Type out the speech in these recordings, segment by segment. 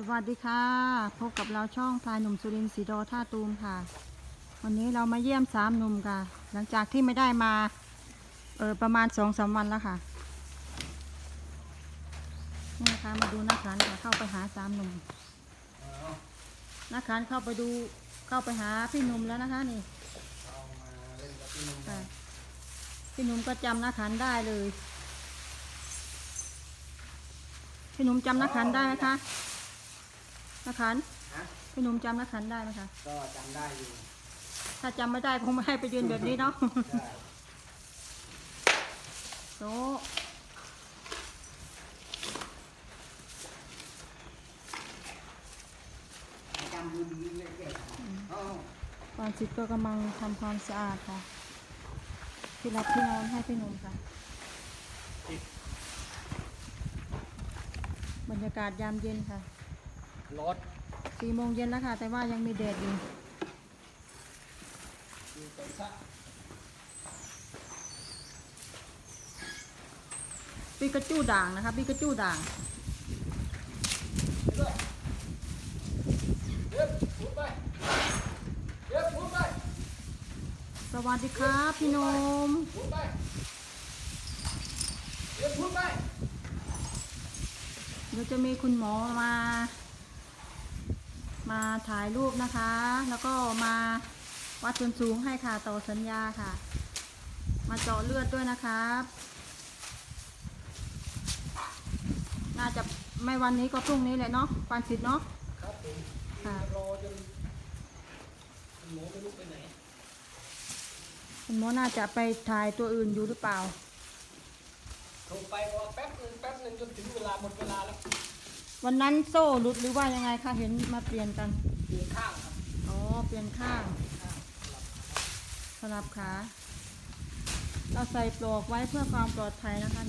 สวัสดีค่ะ พบกับเราช่องพลายหนุ่มสุรินทร์สีโดท่าตูมค่ะ วันนี้เรามาเยี่ยมสามหนุ่มค่ะ หลังจากที่ไม่ได้มาเออประมาณสองสามวันแล้วค่ะนี่นะคะมาดูนักขันค่ะเข้าไปหาสามหนุ่มนักขันเข้าไปดูเข้าไปหาพี่หนุ่มแล้วนะคะนี่พี่หนุ่มก็จำนักขันได้เลยพี่หนุ่มจำนักขันได้ไหมคะ นักขันฮะพี่หนุ่มจำนักขันได้ไหมคะ ก็จำได้อยู่ถ้าจำไม่ได้คงไม่ให้ไปยืนแบบนี้เนาะ ใช่โซจำดูดีเลยเก่งอ๋อปานจิตก็กำลังทำความสะอาดค่ะ ที่รับที่นอนให้พี่หนุ่มค่ะ บรรยากาศยามเย็นค่ะ รถสี่โมงเย็นแล้วค่ะ แต่ว่ายังมีแดดอยู่ดูไปซะปีกระจู้ด่างนะคะปีกระจู้ด่างสวัสดีครับพี่นมเดี๋ยวพูดไปเดี๋ยวจะมีคุณหมอมา มาถ่ายรูปนะคะ แล้วก็มาวัดส่วนสูงให้ค่ะต่อสัญญาค่ะ มาเจาะเลือดด้วยนะครับ น่าจะไม่วันนี้ก็พรุ่งนี้แหละเนาะปานสิทธิ์เนาะครับผมค่ะรอจนหมูไม่รู้ไปไหนคุณหมอน่าจะไปถ่ายตัวอื่นอยู่หรือเปล่าโทรไปรอแป๊บหนึงแป๊บหนึงจนถึงเวลาหมดเวลาแล้ว วันนั้นโซ่หลุดหรือว่ายังไงคะเห็นมาเปลี่ยนกันเปลี่ยนข้างครับอ๋อเปลี่ยนข้างข้างสลับสลับขาเราใส่ปลอกไว้เพื่อความปลอดภัยนะคะ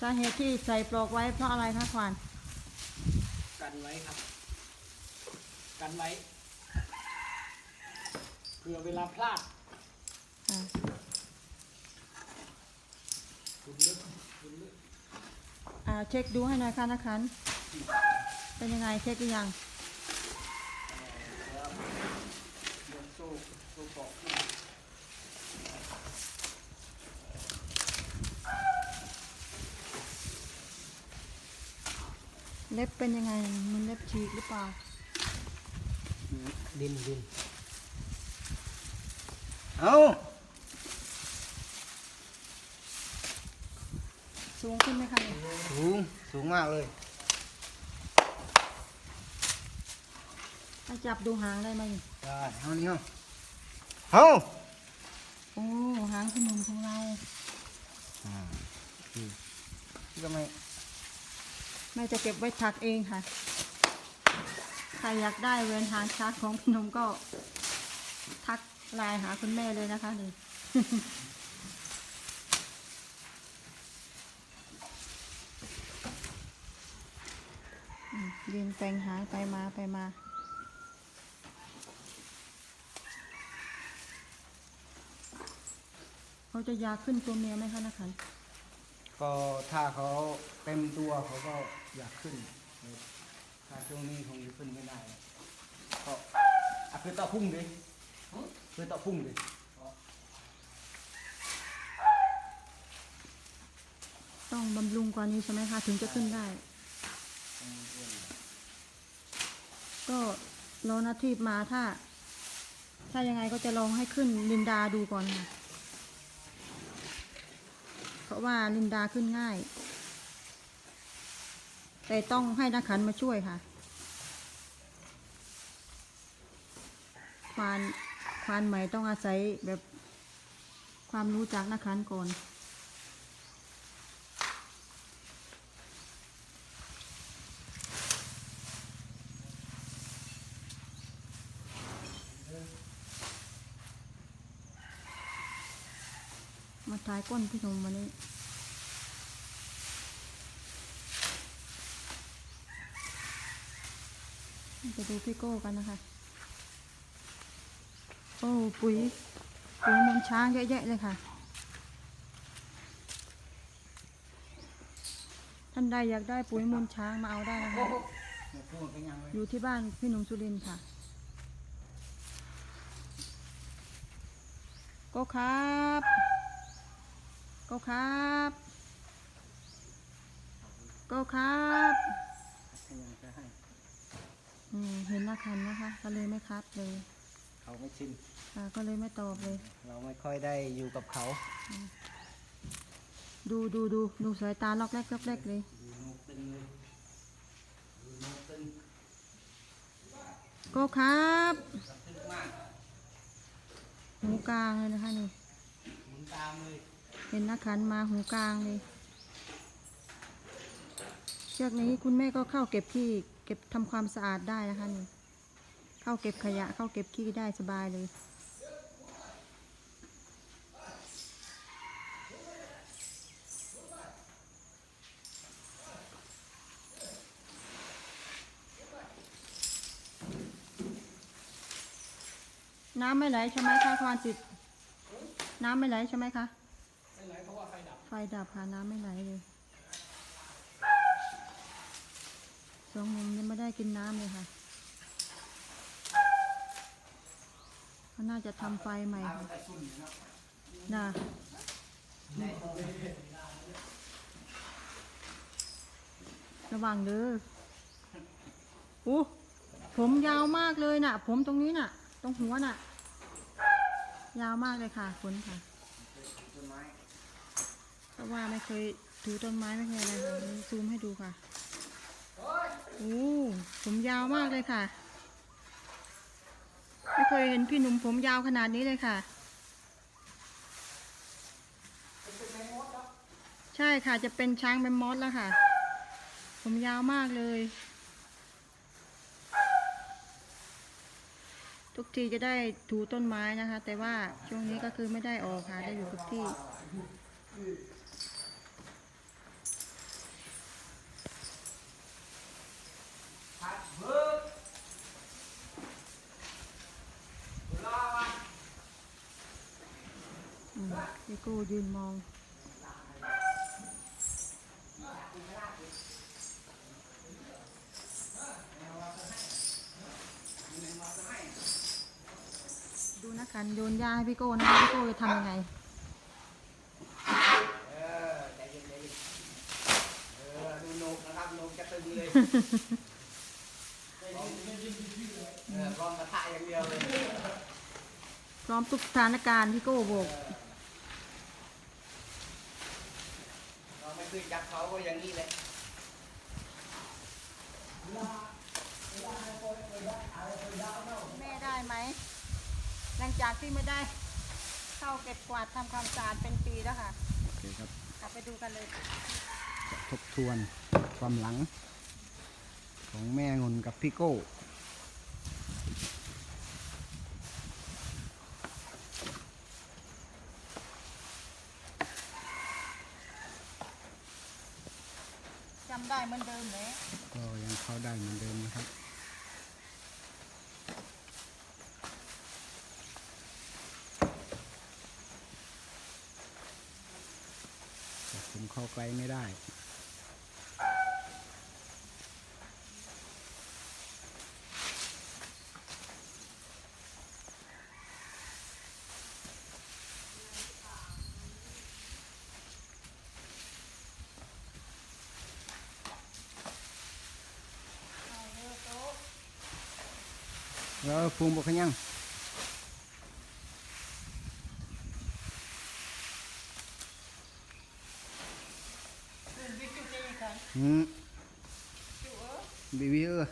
สาเหตุที่ใส่ปลอกไว้เพราะอะไรคะควานกันไว้ครับ กันไว้เผื่อเวลาพลาด อ่า คุณลึกคุณลึก อ่า เช็คดูให้หน่อยค่ะนะคะเป็นยังไงเช็คหรือยังเกาะขึ้นเล็บเป็นยังไงมันเล็บฉีกหรือเปล่าดินดินเอา สูงขึ้นไหมคะเนี่ยสูง สูงมากเลยให้จับดูหางได้ไหมได้เอานี่เอาเอาโอ้หางขนมของเรา อ่านี่ก็ไม่แม่จะเก็บไว้ถักเองค่ะ ใครอยากได้เวนหางชาร์จของพี่หนมก็ทักไลน์หาคุณแม่เลยนะคะนี่ ยืนแปลงหางไปมาไปมา เขาจะยาขึ้นตัวเมียไหมคะนะคะก็ถ้าเขาเต็มตัวเขาก็อยากขึ้น ถ้าช่วงนี้คงจะขึ้นไม่ได้ก็อะคือต่อพุ่งดิคือต่อพุ่งดิต้องบำรุงกว่านี้ใช่ไหมคะ ถึงจะขึ้นได้ ก็รอนาทีมาถ้า ถ้ายังไงก็จะลองให้ขึ้นลินดาดูก่อนค่ะ เพราะว่าลินดาขึ้นง่าย แต่ต้องให้นักขันมาช่วยค่ะ ควานควานใหม่ต้องอาศัยแบบความรู้จากนักขันก่อน มาทายก้นพี่หนุ่มวันนี้ไปดูพี่โก้กันนะคะ โอ้ปุ๋ยปุ๋ยมูลช้างเยอะแยะเลยค่ะ ท่านใดอยากได้ปุ๋ยมูลช้างมาเอาได้นะคะอยู่ที่บ้านพี่หนุ่มสุรินทร์ค่ะก็ครับ ก็ครับก็ครับเป็นยังจะให้อืมเห็นหน้าคันนะคะ ก็เลยไม่ครับเลยเขาไม่ชินค่ะก็เลยไม่ตอบเลย เราไม่ค่อยได้อยู่กับเขา ดูดูดูดูสายตาลอกแรกลอกแรกเลยดูนกตึงเลยดูนกตึงก็ครับตึงมากหูกลางเลยนะคะนี่หมุนตามเลย เห็นน้าคันมาหูกลางเลย เชือกนี้คุณแม่ก็เข้าเก็บขี้เก็บทำความสะอาดได้นะคะนี่ เข้าเก็บขยะเข้าเก็บขี้ได้สบายเลยน้ำไม่ไหลใช่ไหมคะควานจิต น้ำไม่ไหลใช่ไหมคะ ไฟดับไฟดับค่ะน้ำไม่ไหลเลยสองมุมยังไม่ได้กินน้ำเลยค่ะเขาน่าจะทำไฟใหม่ค่ะน่ะระวังเด้ออู้ผมยาวมากเลยน่ะ ผมตรงนี้น่ะ ตรงหัวน่ะ ยาวมากเลยค่ะขนค่ะ ราะว่าไม่เคยถูต้นไม้ไม่เคยอะไรค่ะนี่ซูมให้ดูค่ะโอ้ผมยาวมากเลยค่ะ ไม่เคยเห็นพี่หนุ่มผมยาวขนาดนี้เลยค่ะ ใช่ค่ะจะเป็นช้างแมมมอสแล้วค่ะ ผมยาวมากเลย ทุกทีจะได้ถูต้นไม้นะคะ แต่ว่าช่วงนี้ก็คือไม่ได้ออกค่ะ ได้อยู่กับที่ พัดเบิกรอวะ อืม พี่โก้ยืนมอง ดูนะกันโยนยาให้พี่โก้นะคะพี่โก้จะทำยังไงเออใจเย็นใจเย็นเออดูนกนะครับนกจะตึงเลยเออพร้อมกระทะอย่างเดียวเลยพร้อมทุกสถานการณ์พี่โก้บอก เราไม่เคยจับเขาก็อย่างนี้เลยแม่ได้ไหม หลังจากที่ไม่ได้ เข้าเก็บกวาดทำความสะอาดเป็นปีแล้วค่ะโอเคครับกลับไปดูกันเลย ทบทวนความหลัง ของแม่งุนกับพี่โก้ ได้เหมือนเดิมเลยก็ยังเข้าได้เหมือนเดิมนะครับแต่ผมเข้าใกล้ไม่ได้ แล้วฟูมบอกขยัง อืมบีบีเออ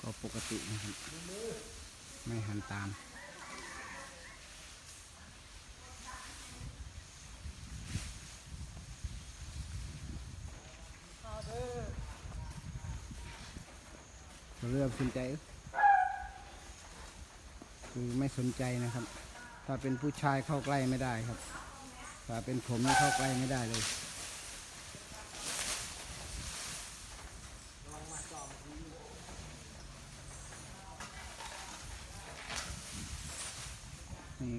ก็ ปกตินะครับ ไม่หันตาม เริ่มสนใจ คือไม่สนใจนะครับ ถ้าเป็นผู้ชายเข้าใกล้ไม่ได้ครับ ถ้าเป็นผมนี่เข้าใกล้ไม่ได้เลย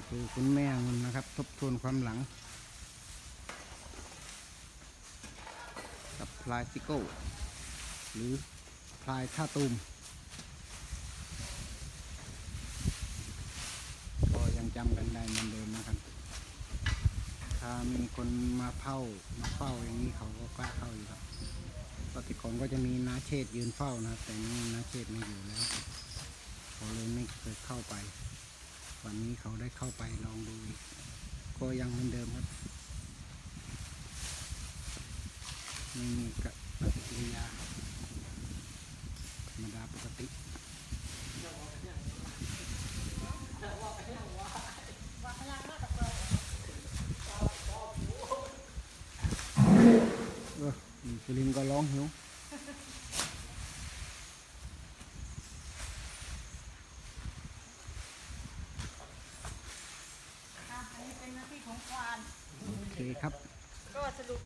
คือคุณแม่องุ่นนะครับ ทบทวนความหลัง กับพลายซิโก้หรือพลายท่าตูมก็ยังจำกันได้เหมือนเดิมนะครับ ถ้ามีคนมาเฝ้ามาเฝ้าอย่างนี้เขาก็กล้าเข้าอยู่ครับปกติก่อนก็จะมีนาเชษยืนเฝ้านะครับแต่นี่นาเชษไม่อยู่แล้วเขาเลยไม่เคยเข้าไป วันนี้เขาได้เข้าไปลองดู ก็ยังเหมือนเดิมครับไม่มีกะปฏิกิริยาธรรมดาปกติเออสุรินก็ร้องหิว